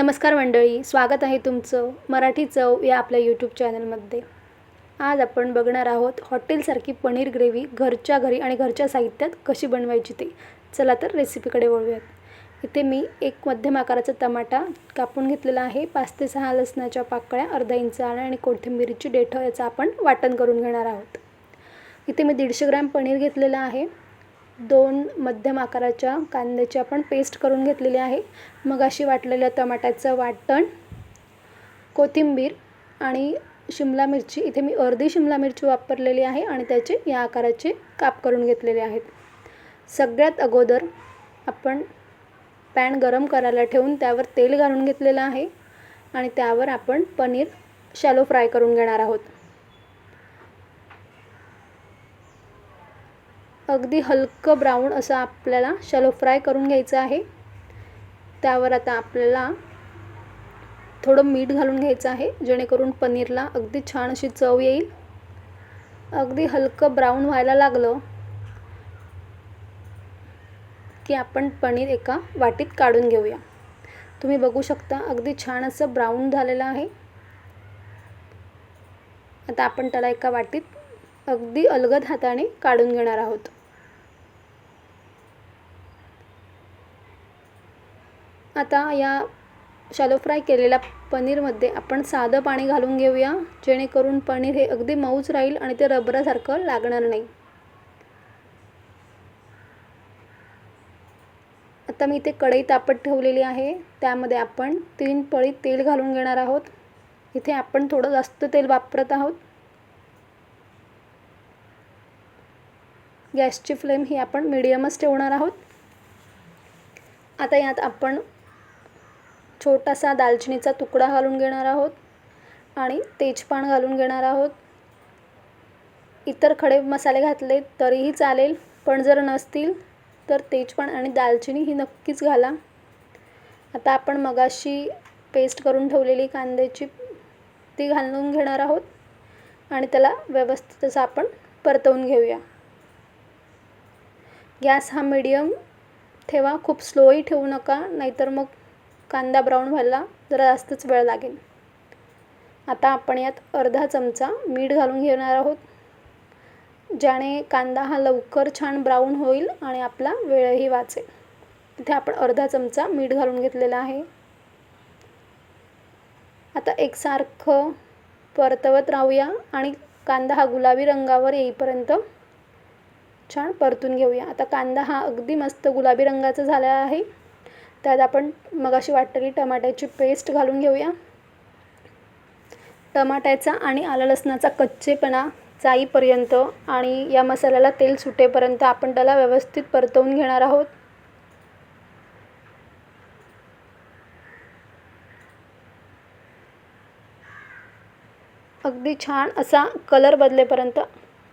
नमस्कार मंडळी स्वागत आहे तुमचं मराठी चव या आपल्या यूट्यूब चॅनलमध्ये आज आपण बघणार आहोत हॉटेलसारखी पनीर ग्रेव्ही घरच्या घरी आणि घरच्या साहित्यात कशी बनवायची ते. चला तर रेसिपीकडे वळूयात. इथे मी एक मध्यम आकाराचा टमाटा कापून घेतलेला आहे. पाच ते सहा लसणाच्या पाकळ्या अर्धा इंच आलं आणि कोथिंबीरीची देठं याचं आपण वाटण करून घेणार आहोत. इथे मी दीडशे ग्रॅम पनीर घेतलेलं आहे. दोन मध्यम आकाराच्या कांद्याची आपण पेस्ट करून घेतलेली आहे. मग अशी वाटलेलं टमाट्याचं वाटण कोथिंबीर आणि शिमला मिरची. इथे मी अर्धी शिमला मिरची वापरलेली आहे आणि त्याचे या आकाराचे काप करून घेतलेले आहेत. सगळ्यात अगोदर आपण पॅन गरम करायला ठेवून त्यावर तेल घालून घेतलेलं आहे आणि त्यावर आपण पनीर शॅलो फ्राय करून घेणार आहोत. अगदी हलकं ब्राऊन असं आपल्याला शॅलो फ्राय करून घ्यायचं आहे. त्यावर आता आपल्याला थोडं मीठ घालून घ्यायचं आहे जेणेकरून पनीरला अगदी छान अशी चव येईल. अगदी हलकं ब्राऊन व्हायला लागलं की आपण पनीर एका वाटीत काढून घेऊया. तुम्ही बघू शकता अगदी छान असं ब्राऊन झालेलं आहे. आता आपण त्याला एका वाटीत अगदी अलगद हाताने काढून घेणार आहोत. आता या शॅलो फ्राय केलेल्या पनीरमध्ये आपण साधं पाणी घालून घेऊया जेणेकरून पनीर हे अगदी मऊच राहील आणि ते रबरासारखं लागणार नाही. आता मी इथे कढई तापत ठेवलेली आहे त्यामध्ये आपण तीन पळी तेल घालून घेणार आहोत. इथे आपण थोडं जास्त तेल वापरत आहोत. गॅसची फ्लेम ही आपण मिडियमच ठेवणार आहोत. आता यात आपण छोटासा दालचिनीचा तुकडा घालून घेणार आहोत आणि तेजपान घालून घेणार आहोत. इतर खडे मसाले घातले तरीही चालेल पण जर नसतील तर तेजपान आणि दालचिनी ही नक्कीच घाला. आता आपण मगाशी पेस्ट करून ठेवलेली कांद्याची ती घालून घेणार आहोत आणि त्याला व्यवस्थित असं आपण परतवून घेऊया. गॅस हा मीडियम ठेवा खूप स्लोही ठेवू नका नाहीतर मग कांदा ब्राऊन व्हायला जरा जास्तच वेळ लागेल. आता आपण यात अर्धा चमचा मीठ घालून घेणार आहोत. ज्याने कांदा हा लवकर छान ब्राऊन होईल आणि आपला वेळही वाचेल. इथे आपण अर्धा चमचा मीठ घालून घेतलेला आहे. आता एकसारखं परतवत राहूया आणि कांदा हा गुलाबी रंगावर येईपर्यंत छान परतून घेऊया. आता कांदा हा अगदी मस्त गुलाबी रंगाचा झाला आहे. त्यात आपण मगाशी वाटलेली टमाट्याची पेस्ट घालून घेऊया. टमाट्याचा आणि आलं लसणाचा कच्चेपणा जाईपर्यंत आणि या मसाल्याला तेल सुटेपर्यंत आपण त्याला व्यवस्थित परतवून घेणार आहोत. अगदी छान असा कलर बदलेपर्यंत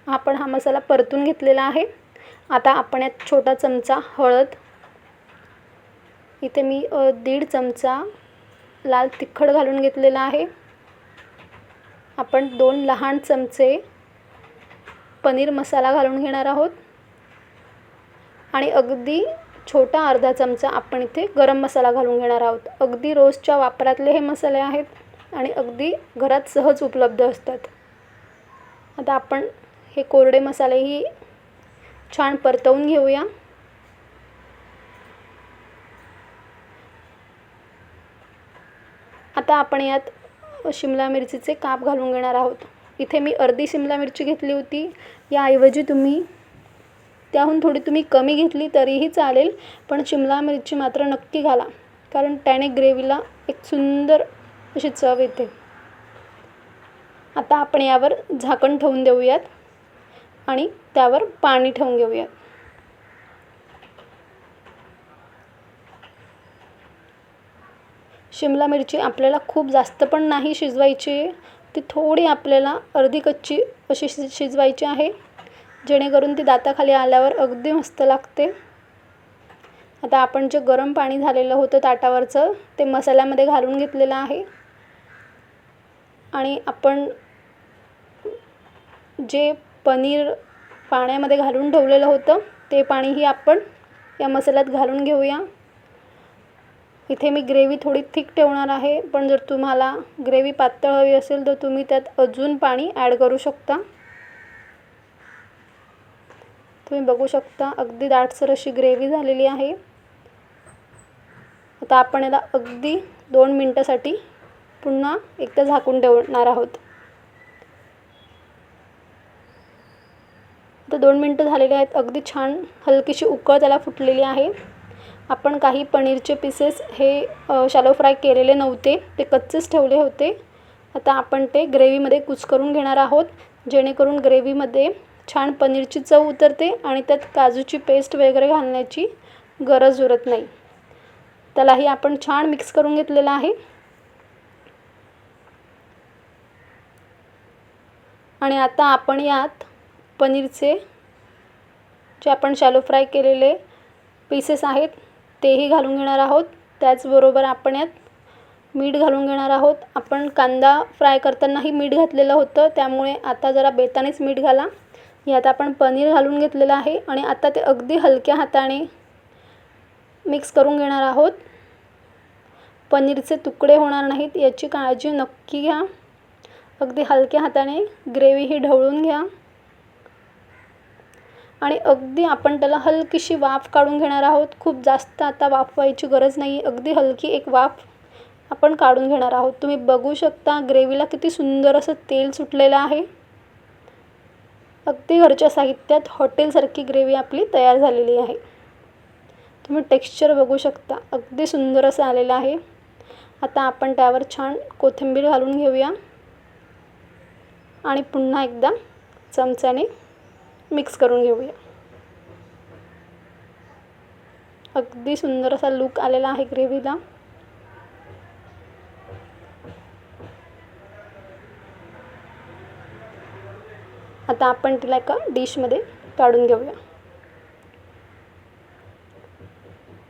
आपण हा मसाला परतून घेतलेला आहे. आता आपण यात छोटा चमचा हळद इथे मी दीड चमचा लाल तिखट घालून घेतलेला आहे. आपण दोन लहान चमचे पनीर मसाला घालून घेणार आहोत. आणि अगदी छोटा अर्धा चमचा आपण इथे गरम मसाला घालून घेणार आहोत. अगदी रोजच्या वापरातले हे मसाले आहेत आणि अगदी घरात सहज उपलब्ध असतात. आता आपण हे कोरडे मसालेही छान परतवून घेऊया. आता आपण यात शिमला मिरचीचे काप घालून घेणार आहोत. इथे मी अर्धी शिमला मिरची घेतली होती. याऐवजी तुम्ही त्याहून थोडी तुम्ही कमी घेतली तरीही चालेल पण शिमला मिरची मात्र नक्की घाला कारण त्याने ग्रेव्हीला एक सुंदर अशी चव येते. आता आपण यावर झाकण ठेवून देऊयात आणि त्यावर पाणी ठेवून घेऊयात. शिमला मिरची आपल्याला खूप जास्त पण नाही शिजवायची. आहे ती थोडी आपल्याला अर्धी कच्ची अशी शि शिजवायची आहे. जेणेकरून ती दाताखाली आल्यावर अगदी मस्त लागते. आता आपण जे गरम पाणी झालेलं होतं ताटावरचं ते मसाल्यामध्ये घालून घेतलेलं आहे. आणि आपण जे पनीर पाण्यामध्ये घालून ठेवलेलं होतं ते पाणीही आपण या मसाल्यात घालून घेऊया. इथे मी ग्रेव्ही थोडी थिक ठेवणार आहे पण जर तुम्हाला ग्रेव्ही पातळ हवी असेल तर तुम्ही त्यात अजून पाणी ॲड करू शकता. तुम्ही बघू शकता अगदी दाटसर अशी ग्रेव्ही झालेली आहे. आता आपण याला अगदी दोन मिनटासाठी पुन्हा एकदा झाकून ठेवणार आहोत. आता दोन मिनटं झालेली आहेत अगदी छान हलकीशी उकळ त्याला फुटलेली आहे. आपण काही पनीरचे पीसेस हे शालो फ्राय केलेले नव्हते. ते कच्चेच ठेवले होते. आता आपण ते ग्रेव्हीमध्ये कुच करून घेणार आहोत. जेणेकरून ग्रेव्हीमध्ये छान पनीरची चव उतरते आणि त्यात काजूची पेस्ट वगैरे घालण्याची गरज उरत नाही. त्यालाही आपण छान मिक्स करून घेतलेलं आहे. आणि आता आपण यात पनीरचे जे आपण शॅलो फ्राय केलेले पीसेस आहेत तेही घालून घेणार आहोत. त्याचबरोबर आपण यात मीठ घालून घेणार आहोत. आपण कांदा फ्राय करतानाही मीठ घातलेलं होतं. त्यामुळे आता जरा बेतानेच मीठ घाला. यात आपण पनीर घालून घेतलेलं आहे आणि आता ते अगदी हलक्या हाताने मिक्स करून घेणार आहोत. पनीरचे तुकडे होणार नाहीत याची काळजी नक्की घ्या. अगदी हलक्या हाताने ग्रेव्ही ही ढवळून घ्या. आणि अगदी आपण त्याला हलकीशी वाफ काढून घेणार आहोत. खूप जास्त आता वाफवायची गरज नाही अगदी हलकी एक वाफ आपण काढून घेणार आहोत. तुम्ही बघू शकता ग्रेव्हीला किती सुंदर असं तेल सुटलेलं आहे. अगदी घरच्या साहित्यात हॉटेलसारखी ग्रेव्ही आपली तयार झालेली आहे. तुम्ही टेक्स्चर बघू शकता. अगदी सुंदर असं आलेलं आहे. आता आपण त्यावर छान कोथिंबीर घालून घेऊया. आणि पुन्हा एकदा चमच्याने मिक्स करून घेऊया. अगदी सुंदर असा लुक आलेला आहे ग्रेव्हीला आता आपण तिला एका डिशमध्ये काढून घेऊया.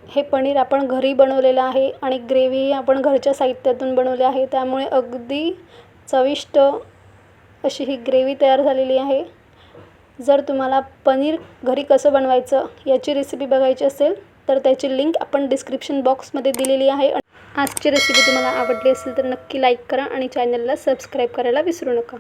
हे पनीर आपण घरी बनवलेलं आहे आणि ग्रेव्ही आपण घरच्या साहित्यातून बनवले आहे. त्यामुळे अगदी चविष्ट अशी ही ग्रेव्ही तयार झालेली आहे. जर तुम्हाला पनीर घरी कसं बनवायचं याची रेसिपी बघायची असेल तर त्याची लिंक आपण डिस्क्रिप्शन बॉक्समध्ये दिलेली आहे. आजची रेसिपी तुम्हाला आवडली असेल तर नक्की लाईक करा आणि चॅनलला सबस्क्राईब करायला विसरू नका.